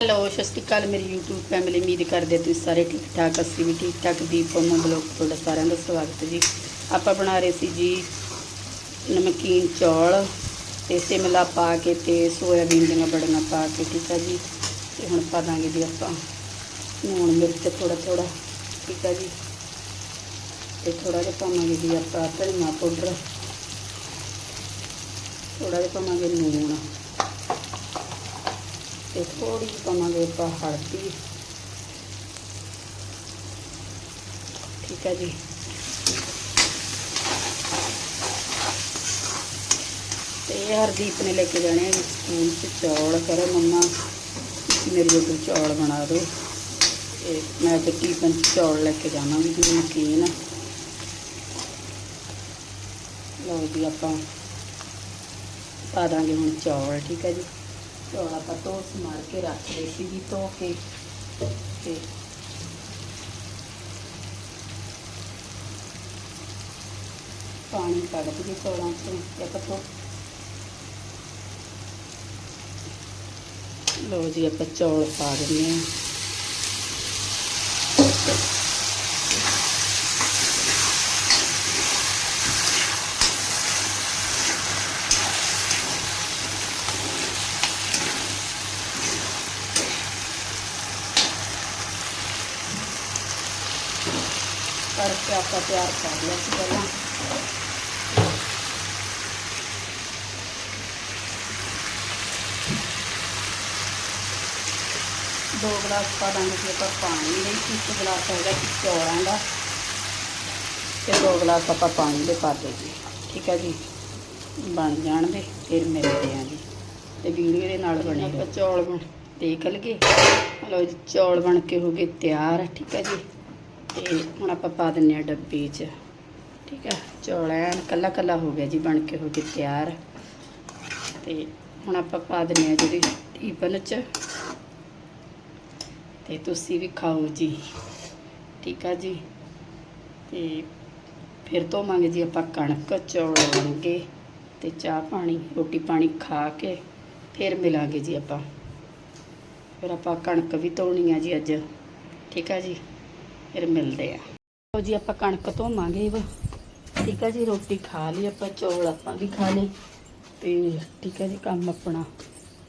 Hello, ਸਤਿ ਸ਼੍ਰੀ ਅਕਾਲ ਮੇਰੀ YouTube family ਉਮੀਦ ਕਰਦੇ ਤੁਸੀਂ ਸਾਰੇ ਠੀਕ ਠਾਕ ਅਸੀਂ ਵੀ ਠੀਕ ਠਾਕ। ਦੀਪ ਅਮਨ ਬਲੌਗ ਤੁਹਾਡਾ ਸਾਰਿਆਂ ਦਾ ਸਵਾਗਤ ਜੀ। ਆਪਾਂ ਬਣਾ ਰਹੇ ਸੀ ਜੀ ਨਮਕੀਨ ਚੌਲ ਤੇ ਸਿਮਲਾ ਪਾ ਕੇ ਤੇ ਸੋਇਆਬੀਨ ਦੀਆਂ ਬੜੀਆਂ ਪਾ ਕੇ, ਠੀਕ ਆ ਜੀ। ਤੇ ਹੁਣ ਪਾ ਦਾਂਗੇ ਜੀ ਆਪਾਂ ਲੂਣ ਮਿਰਚ ਥੋੜਾ ਥੋੜਾ ਠੀਕ ਆ ਜੀ। ਤੇ ਥੋੜਾ ਜਿਹਾ ਪਾਵਾਂਗੇ ਜੀ ਆਪਾਂ ਧਨੀਆ ਪਾਊਡਰ। ਥੋੜਾ ਜਿਹਾ ਪਾਵਾਂਗੇ ਲੂਣ ਤੇ ਥੋੜੀ ਜਿਹੀ ਪਾਵਾਂਗੇ ਆਪਾਂ ਹਲਦੀ। ਠੀਕ ਹੈ ਜੀ। ਤੇ ਇਹ ਹਰਦੀਪ ਨੇ ਲੈ ਕੇ ਜਾਣੇ ਸਕੂਲ 'ਚ ਚੌਲ। ਕਰੋ ਮੰਮਾ, ਤੁਸੀਂ ਮੇਰੇ ਲਈ ਚੌਲ ਬਣਾ ਦਿਓ। ਤੇ ਮੈਂ ਤੇ ਟੀਫਨ 'ਚ ਚੌਲ ਲੈ ਕੇ ਜਾਵਾਂਗੀ ਜੀ ਨਮਕੀਨ ਲਓ ਜੀ ਆਪਾਂ ਪਾ ਦਾਂਗੇ ਹੁਣ ਚੌਲ, ਠੀਕ ਹੈ ਜੀ। ਚੌਲ ਆਪਾਂ ਧੋ ਸਮਾਰ ਕੇ ਰੱਖ ਲਏ ਸੀ ਜੀ ਧੋ ਕੇ ਤੇ ਪਾਣੀ ਕੱਢ ਕੇ ਚੌਲਾਂ ਚੋਂ ਤੇ ਆਪਾਂ ਧੋ ਲਓ ਜੀ, ਆਪਾਂ ਚੌਲ ਪਾ ਦਿੰਦੇ ਹਾਂ। ਕਰਕੇ ਆਪਾਂ ਤਿਆਰ ਕਰ ਲਿਆ ਸੀ ਪਹਿਲਾਂ। ਦੋ ਗਲਾਸ ਪਾ ਦਾਂਗੇ ਜੀ ਆਪਾਂ ਪਾਣੀ ਦੇ ਇੱਕ ਗਲਾਸ ਹੈਗਾ ਚੌਲਾਂ ਦਾ ਤੇ ਦੋ ਗਲਾਸ ਆਪਾਂ ਪਾਣੀ ਦੇ ਪਾ ਦੇ ਜੀ। ਠੀਕ ਹੈ ਜੀ? ਬਣ ਜਾਣ ਦੇ ਫਿਰ ਮਿਲਦੇ ਹਾਂ ਜੀ। ਤੇ ਵੀਡੀਓ ਦੇ ਨਾਲ ਬਣੇ ਆਪਾਂ ਚੌਲ ਬਣ ਦੇਖ ਲਗੇ ਲਓ ਜੀ ਚੌਲ ਬਣ ਕੇ ਹੋ ਗਏ ਤਿਆਰ। ਠੀਕ ਹੈ ਜੀ? ਤੇ ਹੁਣ ਆਪਾਂ ਪਾ ਦਿੰਨੇ ਆ ਡੱਬੀ 'ਚ। ਠੀਕ ਹੈ ਚੌਲ ਐਨ ਕੱਲਾ ਕੱਲਾ ਹੋ ਗਿਆ ਜੀ, ਬਣ ਕੇ ਹੋ ਕੇ ਤਿਆਰ। ਤੇ ਹੁਣ ਆਪਾਂ ਪਾ ਦਿੰਨੇ ਆ ਜਿਹੜੀ ਟੀਪਨ 'ਚ। ਤੇ ਤੁਸੀਂ ਵੀ ਖਾਓ ਜੀ। ਠੀਕ ਆ ਜੀ? ਤੇ ਫਿਰ ਧੋਵਾਂਗੇ ਜੀ ਆਪਾਂ ਕਣਕ, ਚੌਲ ਲਾਂਗੇ ਤੇ ਚਾਹ ਪਾਣੀ, ਰੋਟੀ ਪਾਣੀ ਖਾ ਕੇ ਫਿਰ ਮਿਲਾਂਗੇ ਜੀ ਆਪਾਂ। ਫਿਰ ਆਪਾਂ ਕਣਕ ਵੀ ਧੋਣੀ ਆ ਜੀ ਅੱਜ। ਠੀਕ ਆ ਜੀ? ਫਿਰ ਮਿਲਦੇ ਆ। ਲਓ ਜੀ, ਆਪਾਂ ਕਣਕ ਧੋਵਾਂਗੇ ਵਾ। ਠੀਕ ਆ ਜੀ, ਰੋਟੀ ਖਾ ਲਈ ਆਪਾਂ, ਚੌਲ ਆਪਾਂ ਵੀ ਖਾ ਲਏ। ਤੇ ਠੀਕ ਹੈ ਜੀ, ਕੰਮ ਆਪਣਾ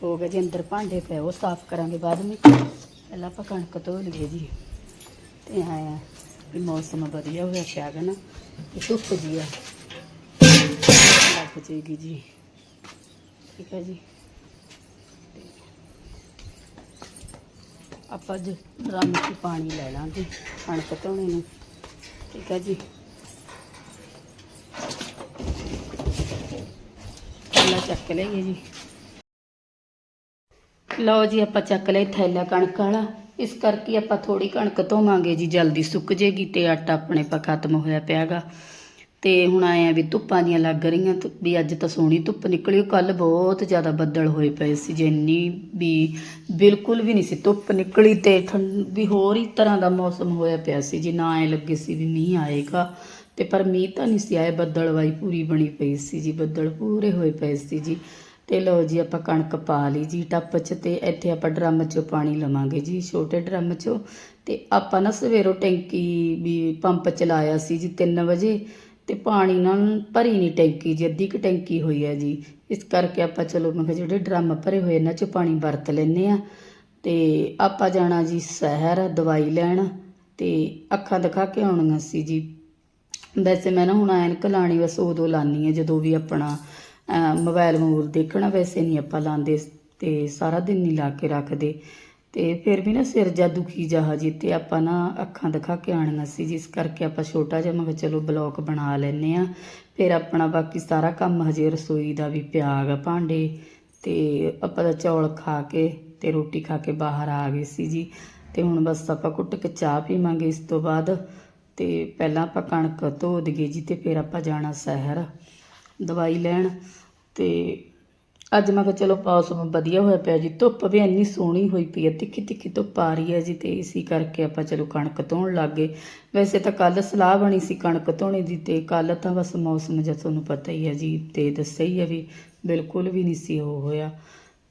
ਹੋ ਗਿਆ ਜੀ, ਅੰਦਰ ਭਾਂਡੇ ਪਏ, ਉਹ ਸਾਫ਼ ਕਰਾਂਗੇ ਬਾਅਦ ਵਿੱਚ। ਪਹਿਲਾਂ ਆਪਾਂ ਕਣਕ ਧੋ ਲਈਏ ਜੀ। ਤੇ ਆਇਆ ਵੀ ਮੌਸਮ ਵਧੀਆ ਹੋਇਆ ਪਿਆ ਗਾ ਨਾ, ਤੇ ਧੁੱਪ ਜੀ ਆ। ਲੱਗ ਜੇਗੀ ਜੀ। ਠੀਕ ਹੈ ਜੀ ਤੇ ਆਪਾਂ ਅੱਜ ਡਰਮ 'ਚ ਪਾਣੀ ਲੈ ਲਾਂਗੇ, ਕਣਕ ਧੋਣੇ ਨੂੰ। ਠੀਕ ਹੈ ਜੀ। ਪਹਿਲਾਂ ਚੱਕ ਲਈਏ ਜੀ। ਲਓ ਜੀ, ਆਪਾਂ ਚੱਕ ਲਿਆ ਥੈਲਾ ਕਣਕ ਵਾਲਾ। ਇਸ ਕਰਕੇ ਆਪਾਂ ਥੋੜੀ ਕਣਕ ਧੋਵਾਂਗੇ ਜੀ, ਜਲਦੀ ਸੁੱਕ ਜੇਗੀ ਤੇ ਆਟਾ ਆਪਣੇ ਪਾ ਖਤਮ ਹੋਇਆ ਪਿਆਗਾ। ਤੇ ਹੁਣ ਆਏ ਆ ਵੀ ਧੁੱਪਾਂ ਦੀਆਂ ਲੱਗ ਰਹੀਆਂ ਵੀ ਅੱਜ ਤਾਂ ਸੋਹਣੀ ਧੁੱਪ ਨਿਕਲੀ ਕੱਲ ਬਹੁਤ ਜ਼ਿਆਦਾ ਬੱਦਲ ਹੋਏ ਪਏ ਸੀ ਜਿੰਨੀ ਵੀ ਬਿਲਕੁਲ ਵੀ ਨਹੀਂ ਸੀ, ਧੁੱਪ ਨਿਕਲੀ ਤੇ ਠੰਡ ਵੀ ਹੋਰ ਹੀ ਤਰ੍ਹਾਂ ਦਾ ਮੌਸਮ ਹੋਇਆ ਪਿਆ ਸੀ, ਜੀ ਨਾ ਐ ਲੱਗੇ ਸੀ ਵੀ ਮੀਂਹ ਆਏਗਾ। ਤੇ ਪਰ ਮੀਂਹ ਤਾਂ ਨਹੀਂ ਸੀ ਆਇਆ ਬੱਦਲਵਾਈ ਪੂਰੀ ਬਣੀ ਪਈ ਸੀ ਜੀ, ਬੱਦਲ ਪੂਰੇ ਹੋਏ ਪਏ ਸੀ ਜੀ। ਤੇ ਲਓ ਜੀ ਆਪਾਂ ਕਣਕ ਪਾ ਲਈ ਜੀ ਟੱਪ 'ਚ ਤੇ ਇੱਥੇ ਆਪਾਂ ਡਰਮ 'ਚੋਂ ਪਾਣੀ ਲਵਾਂਗੇ ਜੀ, ਛੋਟੇ ਡਰਮ 'ਚੋਂ। ਤੇ ਆਪਾਂ ਨਾ ਸਵੇਰੋਂ ਟੈਂਕੀ ਵੀ ਪੰਪ ਚਲਾਇਆ ਸੀ ਜੀ 3 ਵਜੇ। ਤੇ ਪਾਣੀ ਨਾਲ ਭਰੀ ਨਹੀਂ ਟੈਂਕੀ ਜੀ ਅੱਧੀ ਕੁ ਟੈਂਕੀ ਹੋਈ ਹੈ ਜੀ। ਇਸ ਕਰਕੇ ਆਪਾਂ ਚਲੋ ਮੈਂ ਕਿਹਾ ਜਿਹੜੇ ਡਰਮ ਭਰੇ ਹੋਏ ਇਹਨਾਂ 'ਚੋਂ ਪਾਣੀ ਵਰਤ ਲੈਨੇ ਆ ਤੇ ਆਪਾਂ ਜਾਣਾ ਜੀ ਸ਼ਹਿਰ ਦਵਾਈ ਲੈਣ ਤੇ ਅੱਖਾਂ ਦਿਖਾ ਕੇ ਆਉਣੀਆਂ ਸੀ ਜੀ। ਵੈਸੇ ਮੈਂ ਨਾ ਹੁਣ ਐਨਕ ਲਾਣੀ ਬਸ ਉਦੋਂ ਲਾਨੀ ਆ ਜਦੋਂ ਵੀ ਆਪਣਾ ਅਹ, ਮੋਬਾਈਲ ਮੂਰ ਦੇਖਣਾ ਵੈਸੇ ਨਹੀਂ ਆਪਾਂ ਲਾਉਂਦੇ ਤੇ ਸਾਰਾ ਦਿਨ ਨਹੀਂ ਲਾ ਕੇ ਰੱਖਦੇ। ਤੇ ਫਿਰ ਵੀ ਨਾ ਸਿਰ ਜਾ ਦੁਖੀ ਜਾ ਜੀ ਤੇ ਆਪਾਂ ਨਾ ਅੱਖਾਂ ਦਿਖਾ ਕੇ ਆਣੀਆਂ ਸੀ, ਜਿਸ ਕਰਕੇ ਆਪਾਂ ਛੋਟਾ ਜਿਹਾ ਮੈਂ ਕਿਹਾ ਚਲੋ ਬਲੌਕ ਬਣਾ ਲੈਨੇ ਆ ਫਿਰ ਆਪਣਾ ਬਾਕੀ ਸਾਰਾ ਕੰਮ ਹਜੇ ਰਸੋਈ ਦਾ ਵੀ ਪਿਆ ਗਾ ਭਾਂਡੇ ਤੇ ਆਪਾਂ ਦਾ ਚੌਲ ਖਾ ਕੇ ਤੇ ਰੋਟੀ ਖਾ ਕੇ ਬਾਹਰ ਆ ਗਏ ਸੀ ਜੀ। ਤੇ ਹੁਣ ਬਸ ਆਪਾਂ ਕੁੱਟ ਕੇ ਚਾਹ ਪੀਵਾਂਗੇ ਇਸ ਤੋਂ ਬਾਅਦ। ਤੇ ਪਹਿਲਾਂ ਆਪਾਂ ਕਣਕ ਧੋ ਦਈਏ ਜੀ ਤੇ ਫਿਰ ਆਪਾਂ ਜਾਣਾ ਸ਼ਹਿਰ ਦਵਾਈ ਲੈਣ। ਤੇ ਅੱਜ ਮੈਂ ਕਿਹਾ ਚਲੋ ਮੌਸਮ ਵਧੀਆ ਹੋਇਆ ਪਿਆ ਜੀ, ਧੁੱਪ ਵੀ ਇੰਨੀ ਸੋਹਣੀ ਹੋਈ ਪਈ ਹੈ, ਤਿੱਖੀ ਤਿੱਖੀ ਧੁੱਪ ਆ ਰਹੀ ਹੈ ਜੀ ਤੇ ਇਸੀ ਕਰਕੇ ਆਪਾਂ ਚਲੋ ਕਣਕ ਧੋਣ ਲੱਗ ਗਏ। ਵੈਸੇ ਤਾਂ ਕੱਲ ਸਲਾਹ ਬਣੀ ਸੀ ਕਣਕ ਧੋਣੇ ਦੀ ਤੇ ਕੱਲ ਤਾਂ ਬਸ ਮੌਸਮ ਜਿਹਾ ਤੁਹਾਨੂੰ ਪਤਾ ਹੀ ਹੈ ਜੀ, ਤੇ ਦੱਸਿਆ ਹੀ ਹੈ ਵੀ ਬਿਲਕੁਲ ਵੀ ਨਹੀਂ ਸੀ ਉਹ ਹੋਇਆ।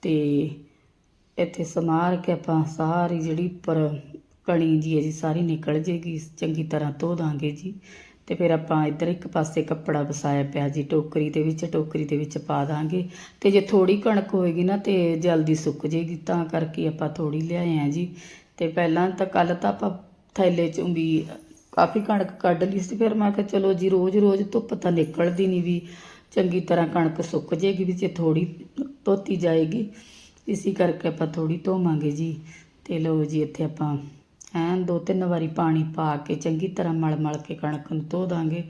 ਤੇ ਇੱਥੇ ਸਮਾਰ ਕੇ ਆਪਾਂ ਸਾਰੀ ਜਿਹੜੀ ਉੱਪਰ ਕਣੀ ਜੀ ਹੈ ਜੀ, ਸਾਰੀ ਨਿਕਲ ਜੇਗੀ, ਚੰਗੀ ਤਰ੍ਹਾਂ ਧੋ ਦਾਂਗੇ ਜੀ। ਤੇ ਫਿਰ ਆਪਾਂ ਇੱਧਰ ਇੱਕ ਪਾਸੇ ਕੱਪੜਾ ਵਸਾਇਆ ਪਿਆ ਜੀ, ਟੋਕਰੀ ਦੇ ਵਿੱਚ, ਟੋਕਰੀ ਦੇ ਵਿੱਚ ਪਾ ਦਾਂਗੇ। ਤੇ ਜੇ ਥੋੜੀ ਕਣਕ ਹੋਏਗੀ ਨਾ ਤੇ ਜਲਦੀ ਸੁੱਕ ਜੇਗੀ, ਤਾਂ ਕਰਕੇ ਆਪਾਂ ਥੋੜੀ ਲਿਆਏ ਆ ਜੀ। ਤੇ ਪਹਿਲਾਂ ਤਾਂ ਕੱਲ ਤਾਂ ਆਪਾਂ ਥੈਲੇ ਚੋਂ ਵੀ ਕਾਫੀ ਕਣਕ ਕੱਢ ਲਈ ਸੀ, ਫਿਰ ਮੈਂ ਕਿਹਾ ਚਲੋ ਜੀ ਰੋਜ਼ ਰੋਜ਼ ਧੁੱਪ ਤਾਂ ਨਿਕਲਦੀ ਨਹੀਂ ਵੀ ਚੰਗੀ ਤਰ੍ਹਾਂ ਕਣਕ ਸੁੱਕ ਜੇਗੀ ਵਿੱਚ ਥੋੜੀ ਧੋਤੀ ਜਾਏਗੀ। ਇਸੇ ਕਰਕੇ ਆਪਾਂ ਥੋੜੀ ਧੋਵਾਂਗੇ ਜੀ। ਤੇ ਲਓ ਜੀ, ਇੱਥੇ ਆਪਾਂ ਐਨ ਦੋ ਤਿੰਨ ਵਾਰੀ ਪਾਣੀ ਪਾ ਕੇ ਚੰਗੀ ਤਰ੍ਹਾਂ ਮਲ ਮਲ ਕੇ ਕਣਕ ਨੂੰ ਧੋ ਦਾਂਗੇ।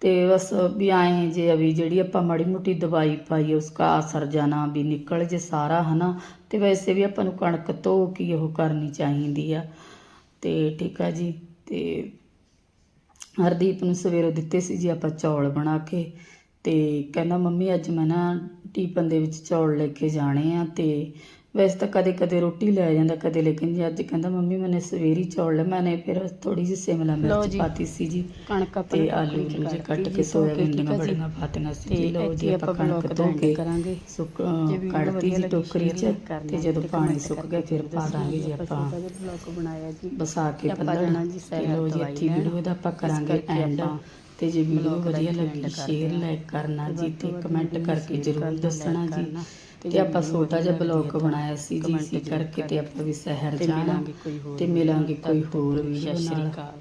ਤੇ ਬਸ ਵੀ ਆਏ ਜੇ ਵੀ ਜਿਹੜੀ ਆਪਾਂ ਮਾੜੀ ਮੋਟੀ ਦਵਾਈ ਪਾਈ ਉਸ ਦਾ ਅਸਰ ਜਾਣਾ ਵੀ ਨਿਕਲ ਜੇ ਸਾਰਾ, ਹਨਾ। ਤੇ ਵੈਸੇ ਵੀ ਆਪਾਂ ਨੂੰ ਕਣਕ ਧੋ ਕੇ ਉਹ ਕਰਨੀ ਚਾਹੀਦੀ ਆ। ਤੇ ਠੀਕ ਆ ਜੀ, ਤੇ ਹਰਦੀਪ ਨੂੰ ਸਵੇਰੇ ਦਿੱਤੇ ਸੀ ਜੀ ਆਪਾਂ ਚੌਲ ਬਣਾ ਕੇ। ਤੇ ਕਹਿੰਦਾ, ਮੰਮੀ, ਅੱਜ ਮੈਂ ਨਾ ਟੀਪਨ ਦੇ ਵਿੱਚ ਚੌਲ ਲੈ ਕੇ ਜਾਣੇ ਆ ਤੇ ਵੈਸੇ ਤਾਂ ਕਦੇ ਕਦੇ ਰੋਟੀ ਲੈ ਜਾਂਦਾ ਕਦੇ ਲੇਕਿਨ ਜੀ ਅੱਜ ਕਹਿੰਦਾ ਮੰਮੀ ਮੈਨੇ ਸਵੇਰੀ ਚੌਲ ਲੈ ਮੈਨੇ ਫਿਰ ਥੋੜੀ ਜਿਹੀ ਸਿਮਲਾ ਮਿਰਚ। ਪਾਤੀ ਸੀ ਜੀ ਕਣਕ ਤੇ ਆਲੂ ਜੇ ਕੱਟ ਕੇ ਸੋਇਆਬੀਨ ਦੀਆਂ ਬੜੀਆਂ ਪਾਤੀਆਂ ਸੀ ਜੀ। ਲਓ ਜੀ ਆਪਾਂ ਕਣਕ ਧੋ ਕੇ ਕਰਾਂਗੇ। ਸੁੱਕ ਕੱਢਤੀ ਜੀ ਟੋਕਰੀ 'ਚ ਤੇ ਜਦੋਂ ਪਾਣੀ ਸੁੱਕ ਗਿਆ ਫਿਰ ਪਾ ਦਾਂਗੇ ਜੀ ਆਪਾਂ। ਬਲੌਗ ਬਣਾਇਆ ਜੀ। ਬਸਾ ਕੇ ਪੱਲਣ ਜੀ ਸੈਰ ਲਓ ਜੀ ਇੱਥੇ। ਵੀਡੀਓ ਦਾ ਆਪਾਂ ਕਰਾਂਗੇ ਐਂਡ ਤੇ ਜੇ ਵੀਡੀਓ ਵਧੀਆ ਲੱਗੀ ਸ਼ੇਅਰ। ਲਾਈਕ ਕਰਨਾ ਜੀ ਤੇ ਕਮੈਂਟ ਕਰਕੇ ਜ਼ਰੂਰ ਦੱਸਣਾ ਜੀ। ਤੇ ਜੇ ਆਪਾਂ ਛੋਟਾ ਜਿਹਾ ਬਲੌਗ ਲੱਗੀ ਬਣਾਇਆ ਸੀ ਜੀ ਜ਼ਰੂਰ ਕਰਕੇ ਤੇ। ਆਪਾਂ ਵੀ ਸ਼ਹਿਰ ਜਾਣਾ ਤੇ ਮਿਲਾਂਗੇ ਕੋਈ ਹੋਰ ਵੀਡੀਓ ਸਤਿ ਸ਼੍ਰੀ ਨਾਲ ਅਕਾਲ।